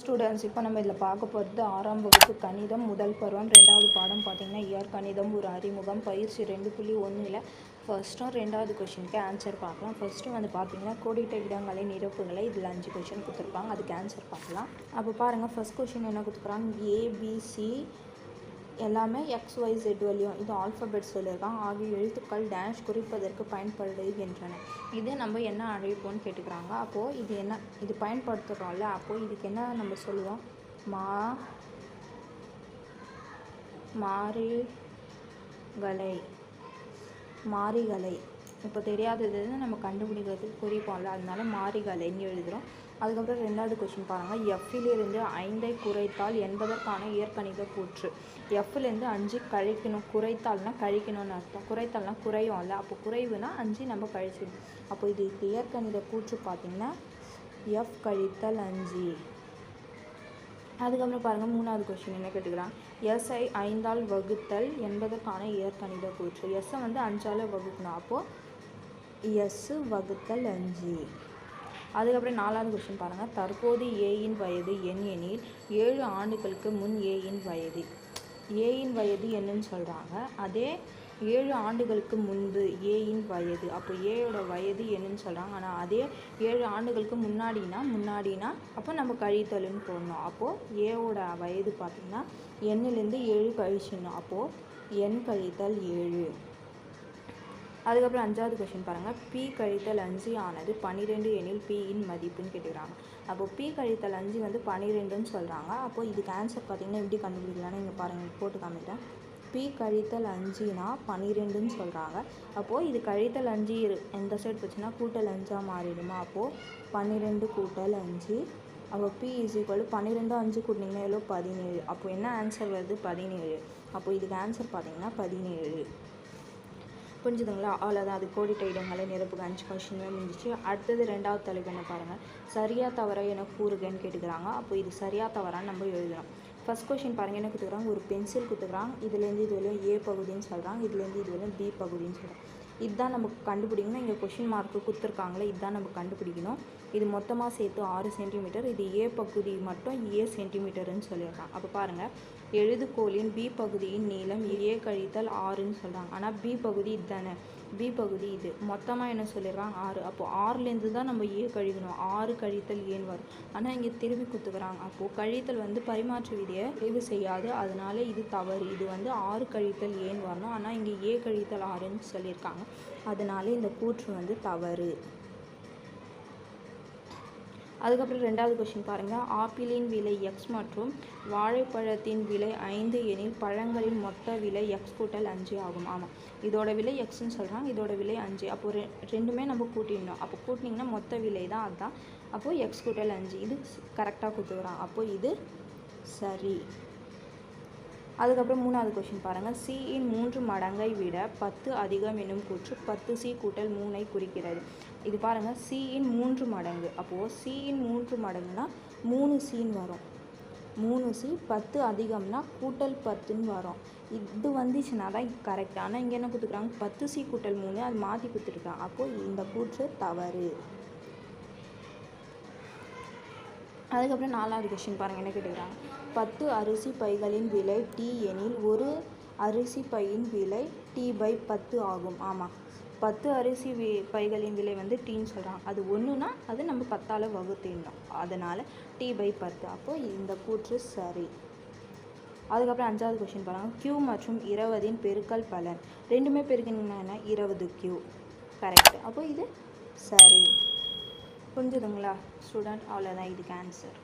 Students இப்போ நம்ம இதில் பார்க்க போகிறது ஆறாம் வகுப்பு கணிதம் முதல் பருவம். ரெண்டாவது பாடம் பார்த்தீங்கன்னா இயற் கணிதம் ஒரு அறிமுகம் பயிற்சி ரெண்டு புள்ளி ஒன்றில் ஃபஸ்ட்டும் ரெண்டாவது கொஷினுக்கு ஆன்சர் பார்க்கலாம். ஃபர்ஸ்ட்டு வந்து பார்த்திங்கன்னா கோடிட்ட இடங்களை நிரப்புகளை இதில் அஞ்சு கொஷின் கொடுத்துருப்பாங்க. அதுக்கு ஆன்சர் பார்க்கலாம். அப்போ பாருங்கள் ஃபர்ஸ்ட் கொஷின் என்ன கொடுத்துருக்காங்க? ஏபிசி எல்லாமே எக்ஸ் ஒய் ஜெட் வழியும் இது ஆல்ஃபபெட் சொல்லியிருக்கான். ஆகிய எழுத்துக்கள் டேஷ் குறிப்பதற்கு பயன்படுகின்றன. இது நம்ம என்ன அழைப்போம்னு கேட்டுக்கிறாங்க. அப்போது இது என்ன இது பயன்படுத்துகிறோம்ல அப்போது இதுக்கு என்ன நம்ம சொல்லுவோம்? மா மாறிகளை மாறிகளை. இப்போ தெரியாதது நம்ம கண்டுபிடிக்கிறதுக்கு குறிப்போம்ல அதனால மாறிகளைன்னு எழுதுகிறோம் அதுக்கப்புறம் ரெண்டாவது கொஸ்டின் பாருங்கள் எஃப்பிலிருந்து ஐந்தை குறைத்தால் என்பதற்கான இயற்கணித கூற்று. எஃப்லேருந்து அஞ்சு கழிக்கணும். குறைத்தால்னா கழிக்கணும்னு அர்த்தம். குறைத்தால்னா குறையும் இல்லை அப்போ குறைவுனா அஞ்சு நம்ம கழிச்சிடணும். அப்போ இது இயற்கணித கூற்று பார்த்திங்கன்னா எஃப் கழித்தல் அஞ்சு. அதுக்கப்புறம் பாருங்கள் மூணாவது கொஸ்டின் என்ன கேட்டுக்கிறான்? எஸ்ஐ ஐந்தால் வகுத்தல் என்பதற்கான இயற்கணித கூற்று. எஸ்ஸை வந்து அஞ்சால் வகுக்கணும். அப்போது எஸ் வகுத்தல் அஞ்சு. அதுக்கப்புறம் நாலாவது கொஸ்டின் பாருங்கள் தற்போது ஏயின் வயது என் எனில் ஏழு ஆண்டுகளுக்கு முன் ஏயின் வயது. ஏயின் வயது என்னன்னு சொல்கிறாங்க அதே ஏழு ஆண்டுகளுக்கு முன்பு ஏயின் வயது. அப்போ ஏயோட வயது என்னன்னு சொல்கிறாங்க ஆனால் அதே ஏழு ஆண்டுகளுக்கு முன்னாடினா முன்னாடினா அப்போ நம்ம கழித்தல்னு போடணும். அப்போது ஏவோட வயது பார்த்திங்கன்னா எண்ணிலேருந்து ஏழு கழிச்சிடணும். அப்போது எண் கழித்தல் ஏழு. அதுக்கப்புறம் அஞ்சாவது கொஷின் பாருங்கள் பி கழித்தல் அஞ்சு ஆனது பன்னிரெண்டு எனில் பியின் மதிப்புன்னு கேட்டுக்கிறாங்க. அப்போது பி கழித்தல் அஞ்சு வந்து பன்னிரெண்டுன்னு சொல்கிறாங்க அப்போது இதுக்கு ஆன்சர் பார்த்தீங்கன்னா எப்படி கண்டுபிடிக்கலாம்னு இங்கே பாருங்கள் போட்டு காமிக்கிறேன். பி கழித்தல் அஞ்சுனா பன்னிரெண்டுன்னு சொல்கிறாங்க அப்போது இது கழித்தல் அஞ்சு இரு எந்த சைடு போச்சுன்னா கூட்டல் அஞ்சாக மாறிடுமா? அப்போது பன்னிரெண்டு கூட்டல் அஞ்சு. அப்போ பி இஸ் ஈக்குவல் பன்னிரெண்டு அஞ்சு கூட்டினீங்கன்னா எவ்வளோ? பதினேழு. அப்போ என்ன ஆன்சர் வருது? பதினேழு. அப்போ இதுக்கு ஆன்சர் பார்த்தீங்கன்னா பதினேழு. புரிஞ்சுதுங்களா? அவ்வளோதான் அது கோடிட்ட இடங்களை நிரப்புக அஞ்சு கொஷின் முடிஞ்சிச்சு. அடுத்தது ரெண்டாவது தலைப்பு என்ன பாருங்கள் சரியாக தவறா என கூறுகன்னு கேட்டுக்கிறாங்க. அப்போ இது சரியாக தவறான்னு நம்ம எழுதணும். ஃபஸ்ட் கொஷின் பாருங்கள் என்ன கொடுத்துக்கிறாங்க? ஒரு பென்சில் கொடுத்துக்கிறாங்க. இதுலேருந்து இது வரையும் ஏ பகுதின்னு சொல்கிறாங்க இதுலேருந்து இது வரையும் பி பகுதின்னு சொல்கிறாங்க இதுதான் நமக்கு கண்டுபிடிக்கணும். இங்கே கொஷின் மார்க்கு கொடுத்துருக்காங்களே இதுதான் நம்ம கண்டுபிடிக்கணும். இது மொத்தமாக சேர்த்து ஆறு சென்டிமீட்டர் இது ஏ பகுதி மட்டும் ஏ சென்டிமீட்டர்னு சொல்லியிருக்காங்க அப்போ பாருங்கள் எழுதுகோலின் பி பகுதியின் நீளம் ஏ கழித்தல் ஆறுன்னு சொல்கிறாங்க ஆனால் பி பகுதி இதுதானே. பி பகுதி இது. மொத்தமாக என்ன சொல்லிடுறாங்க ஆறு. அப்போது ஆறுலேருந்து தான் நம்ம ஏ கழிக்கணும். ஆறு கழித்தல் ஏன் வரும்? ஆனால் இங்கே திருப்பி குத்துக்கிறாங்க. அப்போது கழித்தல் வந்து பரிமாற்று விதியை நிறைவு செய்யாது. அதனால இது தவறு. இது வந்து ஆறு கழித்தல் ஏன் வரணும்? ஆனால் இங்கே ஏ கழித்தல் ஆறுன்னு சொல்லியிருக்காங்க. அதனால இந்த கூற்று வந்து தவறு. அதுக்கப்புறம் ரெண்டாவது கொஷின் பாருங்கள் ஆப்பிளின் விலை எக்ஸ் மற்றும் வாழைப்பழத்தின் விலை ஐந்து எனில் பழங்களின் மொத்த விலை எக்ஸ் கூட்டல் அஞ்சு ஆகும். ஆமாம். இதோட விலை எக்ஸ்ன்னு சொல்கிறாங்க இதோட விலை அஞ்சு. அப்போ ரெ ரெண்டுமே நம்ம கூட்டிடணும். அப்போ கூட்டினீங்கன்னா மொத்த விலை தான் அதுதான். அப்போது எக்ஸ் கூட்டல் அஞ்சு. இது கரெக்டாக கொடுத்துக்கிறான் அப்போது இது சரி. அதுக்கப்புறம் மூணாவது கொஷின் பாருங்கள் சியின் மூன்று மடங்கை விட பத்து அதிகம் என்னும் கூற்று பத்து சி கூட்டல் மூணை குறிக்கிறது. இது பாருங்கள் சியின் மூன்று மடங்கு. அப்போது சியின் மூன்று மடங்குனா மூணு சின்னு வரும். மூணு சி பத்து அதிகம்னா கூட்டல் பத்துன்னு வரும். இது வந்துச்சுன்னா தான் கரெக்ட் ஆனால் இங்கே என்ன கொடுத்துருக்காங்க? பத்து சி கூட்டல் மூணு அது மாற்றி கொடுத்துருக்காங்க. அப்போது இந்த கூற்று தவறு. அதுக்கப்புறம் நாலாவது கொஷின் பாருங்கள் என்ன கேட்டுக்கிறாங்க? பத்து அரிசி பைகளின் விலை டி எனில் ஒரு அரிசி பையின் விலை டி பை பத்து ஆகும். ஆமாம் பத்து அரிசி வி பைகளின் விலை வந்து டீன்னு சொல்கிறாங்க அது ஒன்றுனா அது நம்ம பத்தால் வகுத்திடணும் அதனால் டீ பை பத்து. அப்போது இந்த கூற்று சரி. அதுக்கப்புறம் அஞ்சாவது கொஷின் பாருங்கள் கியூ மற்றும் இருபதின் பெருக்கல் பலன். ரெண்டுமே பெருக்கினீங்கன்னா இருபது கியூ கரெக்ட் அப்போ இது சரி. புரிஞ்சுதுங்களா? ஸ்டூடெண்ட் அவ்வளோதான் இதுக்கு ஆன்சர்